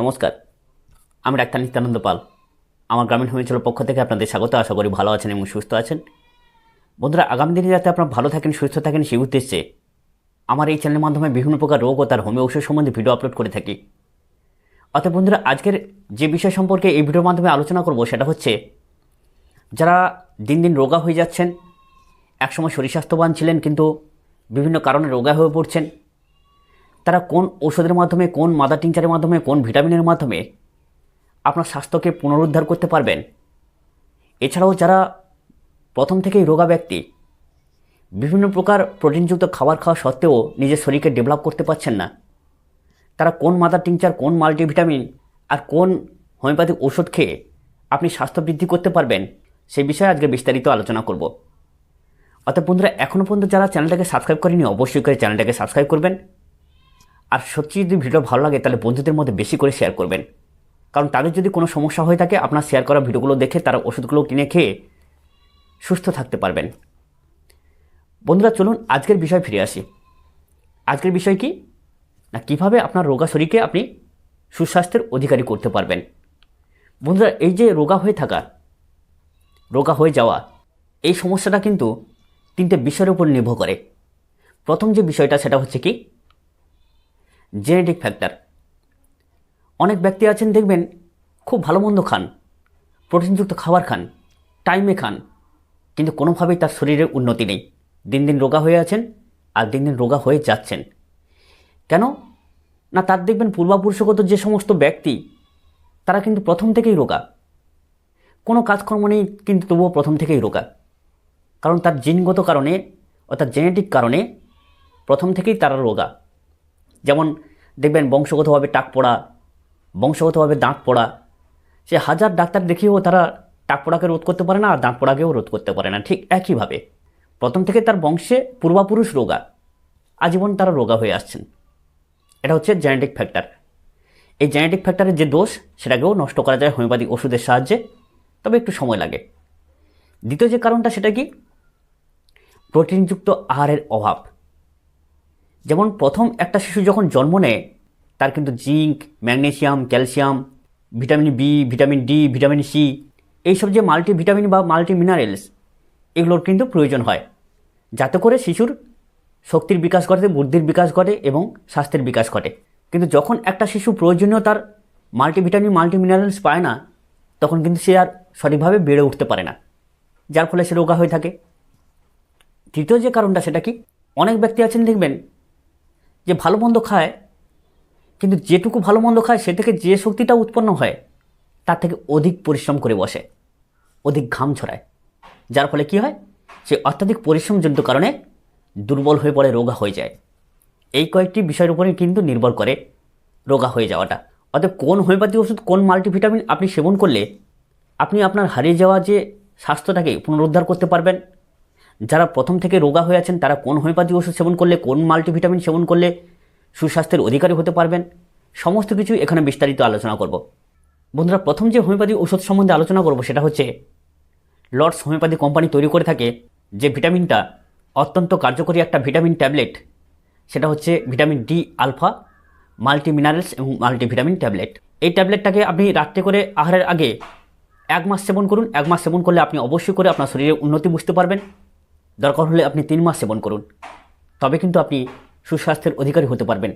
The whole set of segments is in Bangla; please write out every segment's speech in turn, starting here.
নমস্কার, আমি ডাক্তার নিত্যানন্দ পাল। আমার গ্রামীণ হোমিওপ্যাথির পক্ষ থেকে আপনাদের স্বাগত, আশা করি ভালো আছেন এবং সুস্থ আছেন। বন্ধুরা, আগামী দিনে যাতে আপনারা ভালো থাকেন, সুস্থ থাকেন, সেই উদ্দেশ্যে আমার এই চ্যানেলের মাধ্যমে বিভিন্ন প্রকার রোগ ও তার হোমিও ঔষধ সম্বন্ধে ভিডিও আপলোড করে থাকি। অর্থাৎ বন্ধুরা, আজকের যে বিষয় সম্পর্কে এই ভিডিওর মাধ্যমে আলোচনা করব, সেটা হচ্ছে, যারা দিন দিন রোগা হয়ে যাচ্ছেন, একসময় শরীর স্বাস্থ্যবান ছিলেন, কিন্তু বিভিন্ন কারণে রোগা হয়ে পড়ছেন তারা কোন ওষুধের মাধ্যমে, কোন মাদার টিংচারের মাধ্যমে, কোন ভিটামিনের মাধ্যমে আপনার স্বাস্থ্যকে পুনরুদ্ধার করতে পারবেন? এছাড়াও যারা প্রথম থেকেই রোগা ব্যক্তি, বিভিন্ন প্রকার প্রোটিনযুক্ত খাবার খাওয়া সত্ত্বেও নিজের শরীরকে ডেভেলপ করতে পারছেন না। তারা কোন মাদার টিংচার কোন মাল্টিভিটামিন আর কোন হোমিওপ্যাথিক ওষুধ খেয়ে আপনি স্বাস্থ্য বৃদ্ধি করতে পারবেন, সেই বিষয়ে আজকে বিস্তারিত আলোচনা করব। অর্থাৎ বন্ধুরা এখনও পর্যন্ত যারা চ্যানেলটাকে সাবস্ক্রাইব করেনি অবশ্যই করে চ্যানেলটাকে সাবস্ক্রাইব করবেন। আর সত্যি যদি ভিডিও ভালো লাগে, তাহলে বন্ধুদের মধ্যে বেশি করে শেয়ার করবেন। কারণ তাদের যদি কোনো সমস্যা হয়ে থাকে, আপনার শেয়ার করা ভিডিওগুলো দেখে তারা ওষুধগুলো কিনে খেয়ে সুস্থ থাকতে পারবেন। বন্ধুরা, চলুন আজকের বিষয় ফিরে আসি। আজকের বিষয় কি? না, কীভাবে আপনার রোগা শরীরকে আপনি সুস্বাস্থ্যের অধিকারী করতে পারবেন? বন্ধুরা, এই যে রোগা হয়ে থাকা, রোগা হয়ে যাওয়া, এই সমস্যাটা কিন্তু তিনটে বিষয়ের উপর নির্ভর করে। প্রথম যে বিষয়টা, সেটা হচ্ছে কি? Genetic factor. অনেক ব্যক্তি আছেন, দেখবেন, খুব ভালো মন্দ খান, প্রোটিনযুক্ত খাবার খান, টাইমে খান, কিন্তু কোনোভাবেই তার শরীরের উন্নতি নেই। দিন দিন রোগা হয়ে আছেন আর দিন দিন রোগা হয়ে যাচ্ছেন। কেন? না, তার দেখবেন পূর্বাপুরুষগত যে সমস্ত ব্যক্তি, তারা কিন্তু প্রথম থেকেই রোগা। কোনো কাজকর্ম নেই, কিন্তু তবুও প্রথম থেকেই রোগা। কারণ তার জিনগত কারণে অর্থাৎ জেনেটিক কারণে প্রথম থেকেই তারা রোগা। যেমন দেখবেন বংশগতভাবে টাক পড়া, বংশগতভাবে দাঁত পড়া, সে হাজার ডাক্তার দেখিয়েও তারা টাক পড়াকে রোধ করতে পারে না আর দাঁত পড়াকেও রোধ করতে পারে না, ঠিক একইভাবে। প্রথম থেকে তার বংশে পূর্বাপুরুষ রোগা, আজীবন তারা রোগা হয়ে আসছেন। এটা হচ্ছে জেনেটিক ফ্যাক্টর এই জেনেটিক ফ্যাক্টরের যে দোষ, সেটাকেও নষ্ট করা যায় হোমিওপ্যাথিক ওষুধের সাহায্যে, তবে একটু সময় লাগে। দ্বিতীয় যে কারণটা, সেটা কি? প্রোটিনযুক্ত আহারের অভাব। যেমন প্রথম একটা শিশু যখন জন্ম নেয়, তার কিন্তু zinc, magnesium, calcium, vitamin B, vitamin D, vitamin C, এইসব যে মাল্টি ভিটামিন বা মাল্টি মিনারেলস এগুলোর কিন্তু প্রয়োজন হয়। যাতে করে শিশুর শক্তির বিকাশ ঘটে, বুদ্ধির বিকাশ ঘটে এবং স্বাস্থ্যের বিকাশ ঘটে। কিন্তু যখন একটা শিশু প্রয়োজনীয় তার মাল্টিভিটামিন মাল্টি মিনারেলস পায় না, তখন কিন্তু সে আর সঠিকভাবে বেড়ে উঠতে পারে না, যার ফলে সে রোগা হয়ে থাকে। তৃতীয় যে কারণটা, সেটা কি? অনেক ব্যক্তি আছেন, দেখবেন যে ভালো মন্দ খায়, কিন্তু যেটুকু ভালো মন্দ খায়, সে থেকে যে শক্তিটা উৎপন্ন হয়, তার থেকে অধিক পরিশ্রম করে বসে, অধিক ঘাম ছড়ায়। যার ফলে কি হয়? সে অত্যাধিক পরিশ্রমজনিত কারণে দুর্বল হয়ে পড়ে, রোগা হয়ে যায়। এই কয়েকটি বিষয়ের উপরে কিন্তু নির্ভর করে রোগা হয়ে যাওয়াটা। অর্থাৎ কোন হোমিওপ্যাথি ওষুধ, কোন মাল্টিভিটামিন আপনি সেবন করলে আপনি আপনার হারিয়ে যাওয়া যে স্বাস্থ্যটাকে পুনরুদ্ধার করতে পারবেন যারা প্রথম থেকে রোগা হয়ে আছেন, তারা কোন হোমিওপ্যাথি ওষুধ সেবন করলে, কোন মাল্টিভিটামিন সেবন করলে সুস্বাস্থ্যের অধিকারী হতে পারবেন? সমস্ত কিছু এখানে বিস্তারিত আলোচনা করব। বন্ধুরা, প্রথম যে হোমিওপ্যাথি ওষুধ সম্বন্ধে আলোচনা করব সেটা হচ্ছে, লর্ডস হোমিওপ্যাথি কোম্পানি তৈরি করে থাকে যে ভিটামিনটা অত্যন্ত কার্যকরী একটা ভিটামিন ট্যাবলেট। সেটা হচ্ছে vitamin D alpha multi minerals এবং মাল্টিভিটামিন ট্যাবলেট। এই ট্যাবলেটটাকে আপনি রাত্রে করে আহারের আগে এক মাস সেবন করুন। এক মাস সেবন করলে আপনি অবশ্যই করে আপনার শরীরে উন্নতি বুঝতে পারবেন। দরকার হলে আপনি তিন মাস সেবন করুন। তবে কিন্তু আপনি সুস্বাস্থ্যের অধিকারী হতে পারবেন।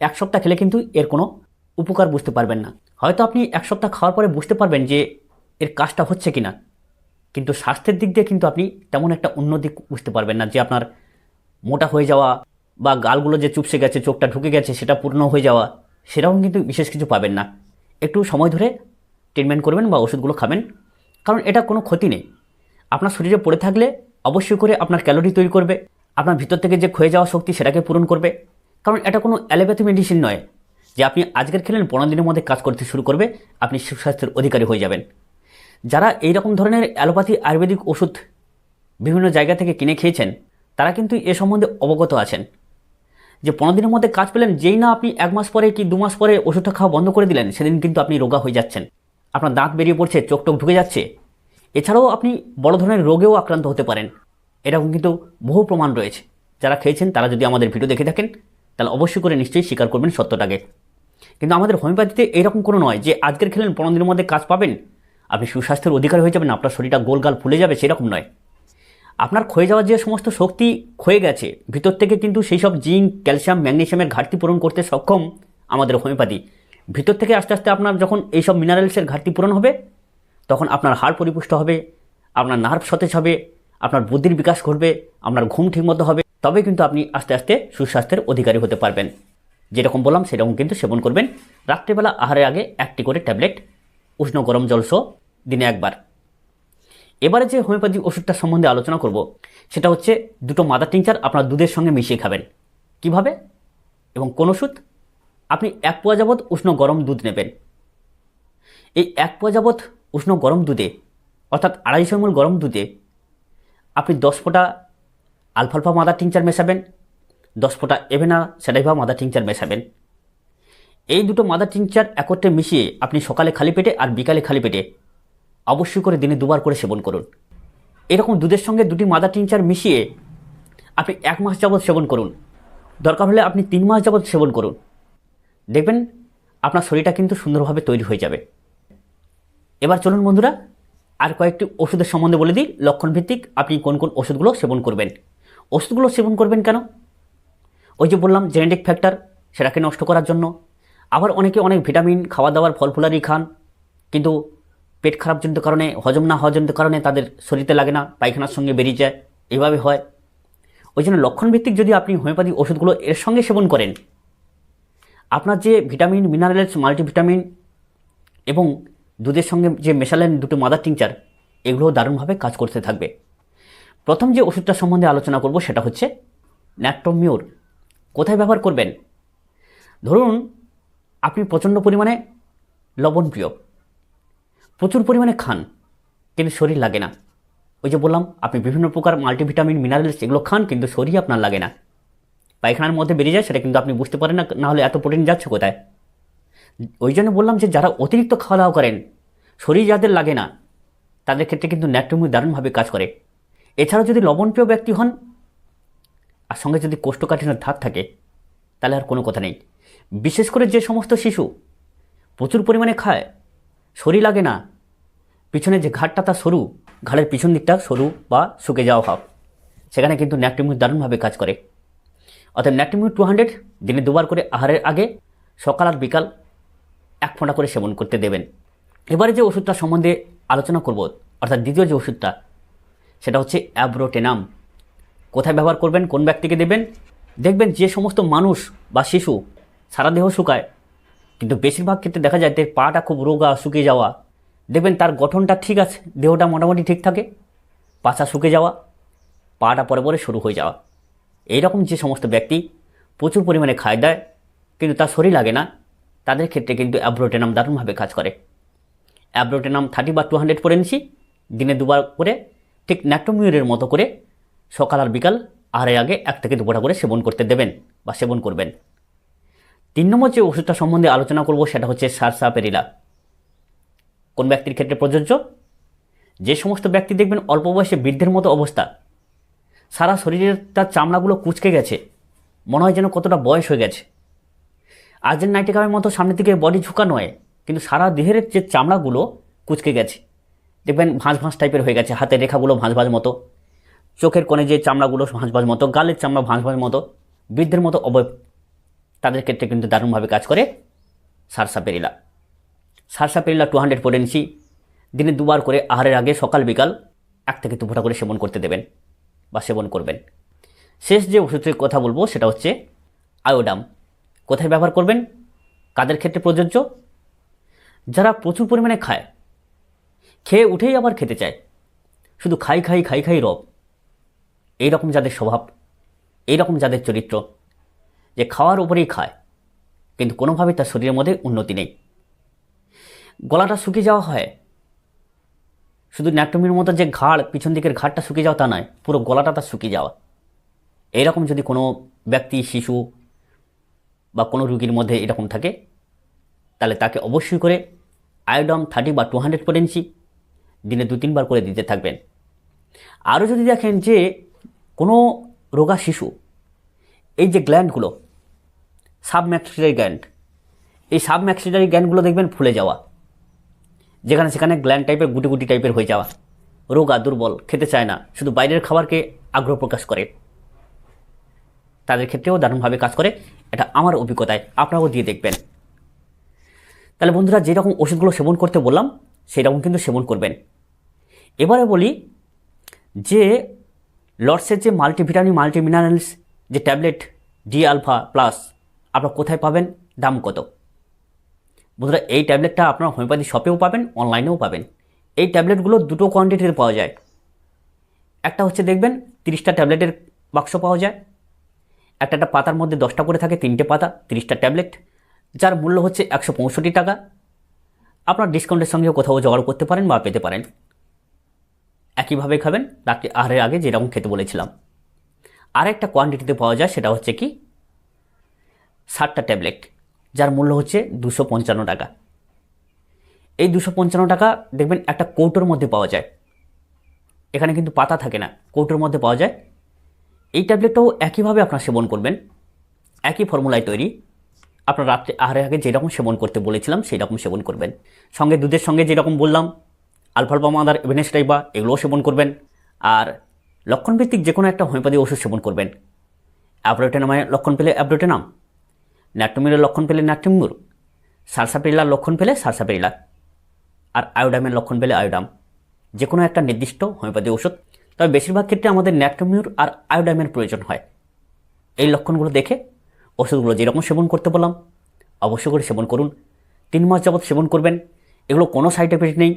এক সপ্তাহ খেলে কিন্তু এর কোনো উপকার বুঝতে পারবেন না। হয়তো আপনি এক সপ্তাহ খাওয়ার পরে বুঝতে পারবেন যে এর কাজটা হচ্ছে কি না কিন্তু স্বাস্থ্যের দিক দিয়ে কিন্তু আপনি তেমন একটা উন্নতি বুঝতে পারবেন না যে আপনার মোটা হয়ে যাওয়া বা গালগুলো যে চুপসে গেছে, চোখটা ঢুকে গেছে, সেটা পূর্ণ হয়ে যাওয়া সেরকম কিন্তু বিশেষ কিছু পাবেন না। একটু সময় ধরে ট্রিটমেন্ট করবেন বা ওষুধগুলো খাবেন। কারণ এটা কোনো ক্ষতি নেই। আপনার শরীরে পড়ে থাকলে অবশ্যই করে আপনার ক্যালোরি তৈরি করবে, আপনার ভিতর থেকে যে ক্ষয়ে যাওয়া শক্তি সেটাকে পূরণ করবে। কারণ এটা কোনো অ্যালোপ্যাথি মেডিসিন নয় যে আপনি আজকের খেলেন পনেরো দিনের মধ্যে কাজ করতে শুরু করবে, আপনি সুস্বাস্থ্যের অধিকারী হয়ে যাবেন। যারা এই রকম ধরনের অ্যালোপ্যাথি আয়ুর্বেদিক ওষুধ বিভিন্ন জায়গা থেকে কিনে খেয়েছেন, তারা কিন্তু এ সম্বন্ধে অবগত আছেন। যে পনেরো দিনের মধ্যে কাজ পেলেন, যেই না আপনি এক মাস পরে কি দু মাস পরে ওষুধটা খাওয়া বন্ধ করে দিলেন, সেদিন কিন্তু আপনি রোগা হয়ে যাচ্ছেন। আপনার দাঁত বেরিয়ে পড়ছে চোখ টোক ঢুকে যাচ্ছে এছাড়াও আপনি বড় ধরনের রোগেও আক্রান্ত হতে পারেন। এরকম কিন্তু বহু প্রমাণ রয়েছে। যারা খেয়েছেন, তারা যদি আমাদের ভিডিও দেখে থাকেন, তাহলে অবশ্যই করে নিশ্চয়ই স্বীকার করবেন সত্যটাকে। কিন্তু আমাদের হোমিওপ্যাথিতে এরকম কোনো নয় যে আজকের খেলেন পনেরো দিনের মধ্যে কাজ পাবেন, আপনি সুস্বাস্থ্যের অধিকার হয়ে যাবেন, আপনার শরীরটা গোলগাল ফুলে যাবে, সেরকম নয়। আপনার ক্ষয়ে যাওয়ার যে সমস্ত শক্তি ক্ষয়ে গেছে, ভিতর থেকে কিন্তু সেই সব জিঙ্ক, ক্যালসিয়াম ম্যাগনেসিয়ামের ঘাটতি পূরণ করতে সক্ষম আমাদের হোমিওপ্যাথি। ভিতর থেকে আস্তে আস্তে আপনার যখন এইসব মিনারেলসের ঘাটতি পূরণ হবে তখন আপনার হাড় পরিপুষ্ট হবে, আপনার নার্ভ সতেজ হবে, আপনার বুদ্ধির বিকাশ ঘটবে, আপনার ঘুম ঠিকমতো হবে। তবে কিন্তু আপনি আস্তে আস্তে সুস্বাস্থ্যের অধিকারী হতে পারবেন। যেরকম বললাম, সেরকম কিন্তু সেবন করবেন। রাত্রিবেলা আহারের আগে একটি করে ট্যাবলেট, উষ্ণ গরম জল সহ দিনে একবার। এবারে যে হোমিওপ্যাথি ওষুধটার সম্বন্ধে আলোচনা করব, সেটা হচ্ছে দুটো মাদার টিংচার আপনার দুধের সঙ্গে মিশিয়ে খাবেন। কীভাবে? এবং কোন ওষুধ? আপনি এক পোয়া যাবৎ উষ্ণ গরম দুধ নেবেন। এই এক পোয়া যাবৎ উষ্ণ গরম দুধে, অর্থাৎ আড়াইশো এমএল গরম দুধে আপনি দশ ফোঁটা আলফালফা মাদার টিংচার মেশাবেন, দশ ফোঁটা এভেনা স্যাডাইভা মাদার টিংচার মেশাবেন। এই দুটো মাদার টিংচার একত্রে মিশিয়ে আপনি সকালে খালি পেটে আর বিকালে খালি পেটে অবশ্যই করে দিনে দুবার করে সেবন করুন। এরকম দুধের সঙ্গে দুটি মাদার টিংচার মিশিয়ে আপনি এক মাস যাবৎ সেবন করুন। দরকার হলে আপনি তিন মাস যাবৎ সেবন করুন। দেখবেন আপনার শরীরটা কিন্তু সুন্দরভাবে তৈরি হয়ে যাবে। এবার চলুন বন্ধুরা, আর কয়েকটি ওষুধের সম্বন্ধে বলে দিই, লক্ষণভিত্তিক আপনি কোন কোন ওষুধগুলো সেবন করবেন। ওষুধগুলো সেবন করবেন কেন? ওই যে বললাম জেনেটিক ফ্যাক্টর সেটাকে নষ্ট করার জন্য। আবার অনেকে অনেক ভিটামিন খাওয়া দাওয়ার ফল ফুলারি খান, কিন্তু পেট খারাপজনিত কারণে, হজম না হওয়াজনিত কারণে তাদের শরীরে লাগে না, পায়খানার সঙ্গে বেরিয়ে যায়, এভাবে হয়। ওই জন্য লক্ষণভিত্তিক যদি আপনি হোমিওপ্যাথি ওষুধগুলো এর সঙ্গে সেবন করেন, আপনার যে ভিটামিন মিনারেলস মাল্টিভিটামিন এবং দুধের সঙ্গে যে মেশালেন দুটো মাদার টিংচার এগুলো দারুণভাবে কাজ করতে থাকবে। প্রথম যে ওষুধটার সম্বন্ধে আলোচনা করব সেটা হচ্ছে ন্যাট্টোমিউর কোথায় ব্যবহার করবেন? ধরুন, আপনি প্রচণ্ড পরিমাণে লবণ প্রিয় প্রচুর পরিমাণে খান, কিন্তু শরীর লাগে না। ওই যে বললাম, আপনি বিভিন্ন প্রকার মাল্টিভিটামিন মিনারেলস এগুলো খান, কিন্তু শরীর আপনার লাগে না। পায়খানার মধ্যে বেরিয়ে যায়, সেটা কিন্তু আপনি বুঝতে পারেন না নাহলে এত প্রোটিন যাচ্ছে কোথায়। ওই জন্য বললাম যে যারা অতিরিক্ত খাওয়া দাওয়া করেন শরীর যাদের লাগে না, তাদের ক্ষেত্রে কিন্তু ন্যাট্রোমি দারুণভাবে কাজ করে। এছাড়াও যদি লবণপ্রিয় ব্যক্তি হন, আর সঙ্গে যদি কোষ্ঠকাঠিন্যের ধার থাকে, তাহলে আর কোনো কথা নেই। বিশেষ করে যে সমস্ত শিশু প্রচুর পরিমাণে খায়, শরীর লাগে না, পিছনে যে ঘাটটা তা সরু, ঘাড়ের পিছন দিকটা সরু বা শুকে যাওয়া ভাব, সেখানে কিন্তু ন্যাট্রিমিউট দারুণভাবে কাজ করে। অর্থাৎ ন্যাট্রিমিউট টু হান্ড্রেড দিনে দুবার করে আহারের আগে সকাল আর বিকাল এক ফোঁটা করে সেবন করতে দেবেন। এবারে যে ওষুধটা সম্বন্ধে আলোচনা করব, অর্থাৎ দ্বিতীয় যে ওষুধটা, সেটা হচ্ছে অ্যাব্রোটেনাম। কোথায় ব্যবহার করবেন, কোন ব্যক্তিকে দেবেন? দেখবেন যে সমস্ত মানুষ বা শিশু সারা দেহ শুকায়, কিন্তু বেশিরভাগ ক্ষেত্রে দেখা যায় যে পাটা খুব রোগা, শুকিয়ে যাওয়া। দেখবেন তার গঠনটা ঠিক আছে, দেহটা মোটামুটি ঠিক থাকে, পাছা শুকে যাওয়া, পাটা পরে পরে শুরু হয়ে যাওয়া। এইরকম যে সমস্ত ব্যক্তি প্রচুর পরিমাণে খায় দেয়, কিন্তু তার শরীর লাগে না, তাদের ক্ষেত্রে কিন্তু অ্যাব্রোটেনাম দারুণভাবে কাজ করে। অ্যাব্রোটেনাম থার্টি বা টু হান্ড্রেড করে নিচ্ছি দিনে দুবার করে, ঠিক ন্যাট্রোমিউরের মতো করে সকাল আর বিকাল আড়াই আগে এক থেকে দুপুরা করে সেবন করতে দেবেন বা সেবন করবেন। তিন নম্বর যে ওষুধটা সম্বন্ধে আলোচনা করব সেটা হচ্ছে সারসা পেরিলা কোন ব্যক্তির ক্ষেত্রে প্রযোজ্য? যে সমস্ত ব্যক্তি দেখবেন অল্প বয়সে বৃদ্ধের মতো অবস্থা, সারা শরীরের তার চামড়াগুলো কুচকে গেছে, মনে হয় যেন কতটা বয়স হয়ে গেছে। আর্জেন্ট নাইটিকামের মতো সামনের দিকে বডি ঝুঁকানো হয় কিন্তু সারা দেহের যে চামড়াগুলো কুচকে গেছে, দেখবেন ভাঁজ ভাঁজ টাইপের হয়ে গেছে, হাতের রেখাগুলো ভাঁজ ভাঁজ মতো, চোখের কোণে যে চামড়াগুলো ভাঁজ ভাঁজ মতো, গালের চামড়া ভাঁজ ভাঁজ মতো, বৃদ্ধের মতো অবয়ব, তাদের ক্ষেত্রে কিন্তু দারুণভাবে কাজ করে sarsaparilla sarsaparilla two hundred নিচ্ছি দিনে দুবার করে আহারের আগে সকাল, বিকাল এক থেকে দু করে সেবন করতে দেবেন বা সেবন করবেন। শেষ যে ওষুধের কথা বলব সেটা হচ্ছে আয়োডাম। কোথায় ব্যবহার করবেন? কাদের ক্ষেত্রে প্রযোজ্য? যারা প্রচুর পরিমাণে খায়। খেয়ে উঠেই আবার খেতে চায়। শুধু খাই খাই খাই খাই রব। এইরকম যাদের স্বভাব, এইরকম যাদের চরিত্র, যে খাওয়ার উপরেই খায়, কিন্তু কোনোভাবেই তার শরীরের মধ্যে উন্নতি নেই। গলাটা শুকিয়ে যাওয়া হয়। শুধু ন্যাটমির মতো যে ঘাড়, পিছন দিকের ঘাড়টা শুকিয়ে যাওয়া তা নয়, পুরো গলাটা তার শুকিয়ে যাওয়া। এইরকম যদি কোনো ব্যক্তি, শিশু বা কোনো রুগীর মধ্যে এরকম থাকে তাহলে তাকে অবশ্যই করে আয়োডম থার্টি বা টু হান্ড্রেড পটেন্সি দিনে দু তিনবার করে দিতে থাকবেন। আরও যদি দেখেন যে কোনো রোগা শিশু, এই যে গ্ল্যান্ডগুলো, সাবম্যাক্সিলারি গ্ল্যান্ড, এই সাব ম্যাক্সিলারি গ্যানগুলো দেখবেন ফুলে যাওয়া, যেখানে সেখানে গ্ল্যান্ড টাইপের গুটি গুটি টাইপের হয়ে যাওয়া। রোগা দুর্বল, খেতে চায় না, শুধু বাইরের খাবারকে আগ্রহ প্রকাশ করে। তাদের ক্ষেত্রেও দারুণভাবে কাজ করে। এটা আমার অভিজ্ঞতায়, আপনারাও দিয়ে দেখবেন। তাহলে বন্ধুরা যেরকম ওষুধগুলো সেবন করতে বললাম সেরকম কিন্তু সেবন করবেন। এবারে বলি যে লর্ডসের যে মাল্টিভিটামিন মাল্টিমিনারেলস যে ট্যাবলেট ডি আলফা প্লাস আপনারা কোথায় পাবেন, দাম কত? বন্ধুরা, এই ট্যাবলেটটা আপনারা হোমিওপ্যাথি শপেও পাবেন অনলাইনেও পাবেন। এই ট্যাবলেটগুলো দুটো কোয়ান্টিটির পাওয়া যায়। একটা হচ্ছে দেখবেন, তিরিশটা ট্যাবলেটের বাক্স পাওয়া যায়। একটা একটা পাতার মধ্যে দশটা করে থাকে, তিনটে পাতা, তিরিশটা ট্যাবলেট যার মূল্য হচ্ছে একশো পঁয়ষট্টি টাকা। আপনার ডিসকাউন্টের সঙ্গেও কোথাও জোগাড় করতে পারেন বা পেতে পারেন। একইভাবে খাবেন, রাত্রি আহারের আগে যেরকম খেতে বলেছিলাম। আর একটা কোয়ান্টিটিতে পাওয়া যায়, সেটা হচ্ছে কি? ষাটটা ট্যাবলেট যার মূল্য হচ্ছে দুশো পঞ্চান্ন টাকা। এই দুশো পঞ্চান্ন টাকা, দেখবেন একটা কৌটোর মধ্যে পাওয়া যায়। এখানে কিন্তু পাতা থাকে না, কৌটোর মধ্যে পাওয়া যায়। এই ট্যাবলেটটাও একইভাবে আপনার সেবন করবেন। একই ফর্মুলায় তৈরি। আপনার রাত্রে আহারের আগে যেরকম সেবন করতে বলেছিলাম, সেই রকম সেবন করবেন। সঙ্গে দুধের সঙ্গে যেরকম বললাম, আলফালফা, মাদার এভেনেস্টাইবা এগুলোও সেবন করবেন। আর লক্ষণভিত্তিক যে কোনো একটা হোমিওপ্যাথি ওষুধ সেবন করবেন। অ্যাব্রোটেনামায় লক্ষণ পেলে অ্যাব্রোটেনাম, ন্যাট্রোমিরের লক্ষণ পেলে ন্যাট্রোমিউর সারসাপেরিলার লক্ষণ পেলে সারসাপেরিলা আর আয়োডামের লক্ষণ পেলে আয়োডাম যে কোনো একটা নির্দিষ্ট হোমিওপ্যাথি ওষুধ। তবে বেশিরভাগ ক্ষেত্রে আমাদের ন্যাট্রোমিউর আর আয়োডামের প্রয়োজন হয়। এই লক্ষণগুলো দেখে ওষুধগুলো যেরকম সেবন করতে বললাম, অবশ্য করে সেবন করুন। তিন মাস যাবৎ সেবন করবেন। এগুলো কোনো সাইড এফেক্ট নেই,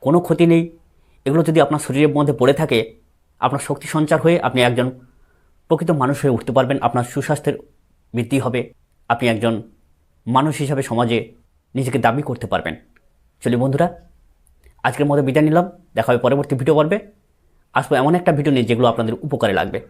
কোনো ক্ষতি নেই। এগুলো যদি আপনার শরীরের মধ্যে পড়ে থাকে, আপনার শক্তি সঞ্চার হয়ে আপনি একজন প্রকৃত মানুষ হয়ে উঠতে পারবেন, আপনার সুস্বাস্থ্যের বৃদ্ধি হবে। আপনি একজন মানুষ হিসাবে সমাজে নিজেকে দাবি করতে পারবেন। চলি বন্ধুরা, আজকের মতো বিদায় নিলাম। দেখা হবে পরবর্তী ভিডিও পর্বে। আসব এমন একটা ভিডিও নিয়ে যেগুলো আপনাদের উপকারে লাগবে।